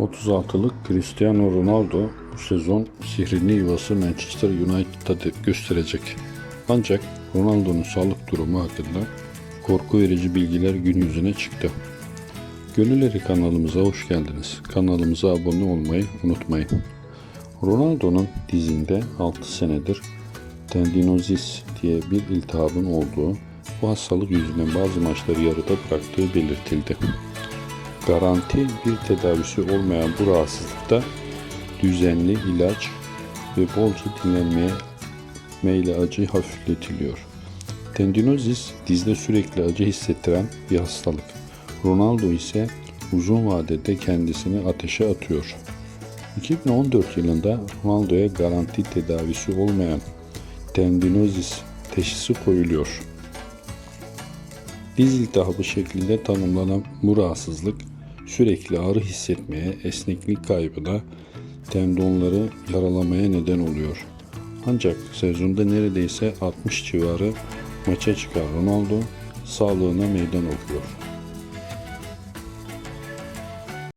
36'lık Cristiano Ronaldo bu sezon sihirli yuvası Manchester United'da gösterecek. Ancak Ronaldo'nun sağlık durumu hakkında korku verici bilgiler gün yüzüne çıktı. Gönülleri kanalımıza hoş geldiniz. Kanalımıza abone olmayı unutmayın. Ronaldo'nun dizinde 6 senedir tendinozis diye bir iltihabın olduğu, bu hastalık yüzünden bazı maçları yarıda bıraktığı belirtildi. Garanti bir tedavisi olmayan bu rahatsızlıkta düzenli ilaç ve bolca dinlenmeye meyle acı hafifletiliyor. Tendinozis dizde sürekli acı hissettiren bir hastalık. Ronaldo ise uzun vadede kendisini ateşe atıyor. 2014 yılında Ronaldo'ya garanti tedavisi olmayan tendinozis teşhisi koyuluyor. Diz iltihabı şeklinde tanımlanan bu rahatsızlık sürekli ağrı hissetmeye, esneklik kaybına, tendonları yaralamaya neden oluyor. Ancak sezonda neredeyse 60 civarı maça çıkan Ronaldo sağlığına meydan okuyor.